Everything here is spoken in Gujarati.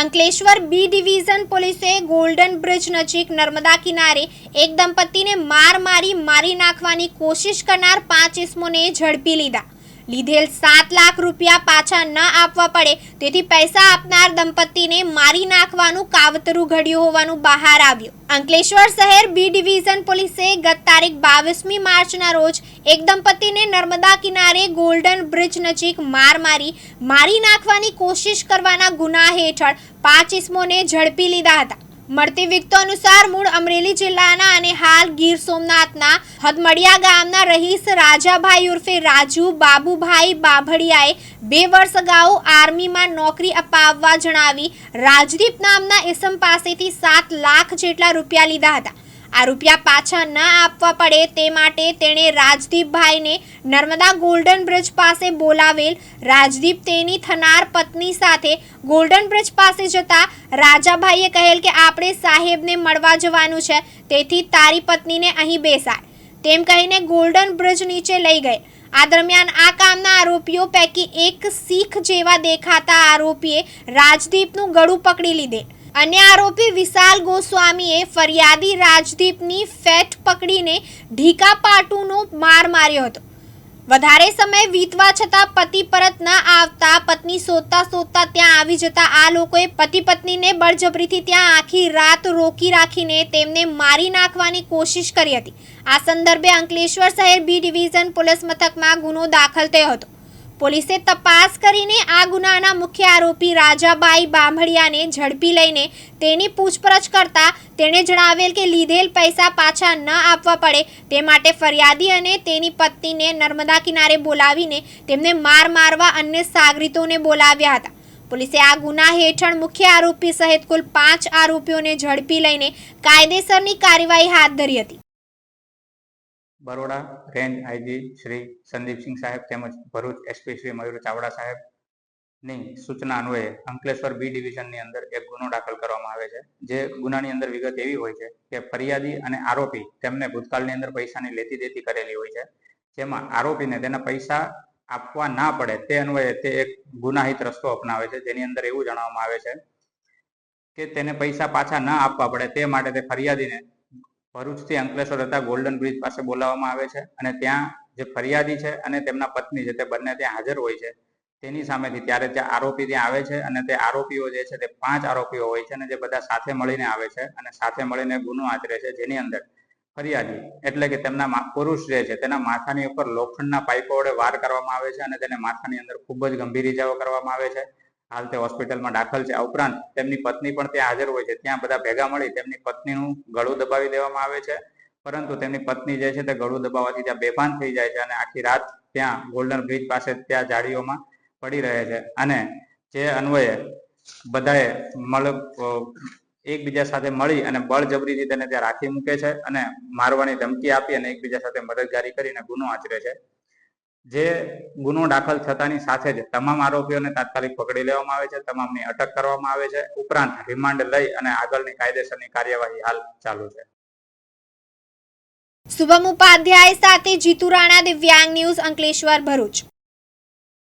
અંકલેશ્વર બી ડિવિઝન પોલીસે ગોલ્ડન બ્રિજ નજીક નર્મદા કિનારે એક દંપતીને માર મારી મારી નાખવાની કોશિશ કરનાર પાંચ ઇસમોને ઝડપી લીધા. લીધેલ સાત લાખ રૂપિયા પાછા ન આપવા પડે તેથી પૈસા આપનાર દંપતીને મારી નાખવાનું કાવતરું ઘડ્યું હોવાનું બહાર આવ્યું. અંકલેશ્વર શહેર બી ડિવિઝન પોલીસે ગત તારીખ બાવીસમી માર્ચના રોજ એક દંપતીને નર્મદા કિનારે ગોલ્ડન બ્રિજ નજીક માર મારી મારી નાખવાની કોશિશ કરવાના ગુના હેઠળ પાંચ ઇસમોને ઝડપી લીધા હતા. મળતી વિગતો અનુસાર મૂળ અમરેલી જિલ્લાના અને હાલ ગીર સોમનાથના હદમડિયા ગામના રહીશ રાજાભાઈ ઉર્ફે રાજુ બાબુભાઈ બાભડિયાએ બે વર્ષ અગાઉ આર્મીમાં નોકરી અપાવવા જણાવી રાજદીપ નામના ઇસમ પાસેથી સાત લાખ જેટલા રૂપિયા લીધા હતા. આ રૂપિયા પાછા ન આપવા પડે તે માટે તેણે રાજદીપભાઈને નર્મદા ગોલ્ડન બ્રિજ પાસે બોલાવેલ રાજદીપ તેની થનાર પત્ની સાથે ગોલ્ડન બ્રિજ પાસે જતા રાજાભાઈએ કહેલ કે આપણે સાહેબને મળવા જવાનું છે, તેથી તારી પત્નીને અહીં બેસાડ. તેમ કહીને ગોલ્ડન બ્રિજ નીચે લઈ ગઈ. આ દરમિયાન આ કામના આરોપીઓ પૈકી એક શીખ જેવા દેખાતા આરોપીએ રાજદીપનું ગળું પકડી લીધેલ અન્ય આરોપી વિશાલ ગોસ્વામીએ ફરિયાદી રાજદીપની ફેટ પકડીને ઢીકા પાટુનો માર માર્યો હતો. વધારે સમય વીતવા છતાં પતિ પરત ન આવતા પત્ની શોધતા શોધતા ત્યાં આવી જતા આ લોકોએ પતિ પત્નીને બળજબરીથી ત્યાં આખી રાત રોકી રાખીને તેમને મારી નાખવાની કોશિશ કરી હતી. આ સંદર્ભે અંકલેશ્વર શહેર બી ડિવિઝન પોલીસ મથકમાં ગુનો દાખલ થયો હતો. પોલીસે તપાસ કરીને આ ગુનાના મુખ્ય આરોપી રાજાબાઈ બાંભડિયાને ઝડપી લઈને તેની પૂછપરછ કરતા તેણે જણાવેલ કે લીધેલ પૈસા પાછા ન આપવા પડે તે માટે ફરિયાદી અને તેની પત્નીને નર્મદા કિનારે બોલાવીને તેમને માર મારવા અન્ય સાગરીતોને બોલાવ્યા હતા. પોલીસે આ ગુના હેઠળ મુખ્ય આરોપી સહિત કુલ પાંચ આરોપીઓને ઝડપી લઈને કાયદેસરની કાર્યવાહી હાથ ધરી હતી. બરોડા, રેન્જ આઈજી શ્રી સંદીપસિંહ સાહેબ તેમજ ભરૂચ એસપી શ્રી મયુર ચાવડા સાહેબની સૂચના અન્વયે અંકલેશ્વર બી ડિવિઝનની અંદર એક ગુનો દાખલ કરવામાં આવે છે. જે ગુનાની અંદર વિગત એવી હોય છે કે ફરિયાદી અને આરોપી તેમને ભૂતકાળની અંદર પૈસાની લેતી દેતી કરેલી હોય છે. જેમાં આરોપીને તેના પૈસા આપવા ના પડે તે અન્વયે તે એક ગુનાહિત રસ્તો અપનાવે છે. જેની અંદર એવું જણાવવામાં આવે છે કે તેને પૈસા પાછા ના આપવા પડે તે માટે તે ફરિયાદીને ભરૂચથી અંકલેશ્વર હતા ગોલ્ડન બ્રિજ પાસે બોલાવવામાં આવે છે અને ત્યાં જે ફરિયાદી છે અને તેમના પત્ની છે તે બંને ત્યાં હાજર હોય છે. તેની સામેથી ત્યારે જે આરોપી ત્યાં આવે છે અને તે આરોપીઓ જે છે તે પાંચ આરોપીઓ હોય છે અને જે બધા સાથે મળીને આવે છે અને સાથે મળીને ગુનો આચરે છે જેની અંદર ફરિયાદી એટલે કે તેમના પુરુષ જે છે તેના માથાની ઉપર લોખંડના પાઇપો વડે વાર કરવામાં આવે છે અને તેને માથાની અંદર ખૂબ જ ગંભીર ઇજાઓ કરવામાં આવે છે. હાલ તે હોસ્પિટલમાં દાખલ છે. આ ઉપરાંત તેમની પત્ની પણ ત્યાં હાજર હોય છે. ત્યાં બધા ભેગા મળી તેમની પત્નીનું ગળું દબાવી દેવામાં આવે છે. પરંતુ તેમની પત્ની જે છે તે ગળું દબાવવાથી ત્યાં બેભાન થઈ જાય છે અને આખી રાત ત્યાં ગોલ્ડન બ્રિજ પાસે ત્યાં જાળીઓમાં પડી રહે છે. અને જે અન્વયે બધાએ મળ એકબીજા સાથે મળી અને બળજબરીથી તેને ત્યાં રાખી મૂકે છે અને મારવાની ધમકી આપી અને એકબીજા સાથે મદદગારી કરીને ગુનો આચરે છે. જે ગુનો દાખલ થતાની સાથે જ તમામ આરોપીઓને તાત્કાલિક પકડી લેવામાં આવે છે, તમામની અટક કરવામાં આવે છે. ઉપરાંત રિમાન્ડ લઈ અને આગળની કાયદેસરની કાર્યવાહી હાલ ચાલુ છે. શુભમ ઉપાધ્યાય સાથે જીતુ રાણા દિવ્યાંગ ન્યૂઝ અંકલેશ્વર ભરૂચ.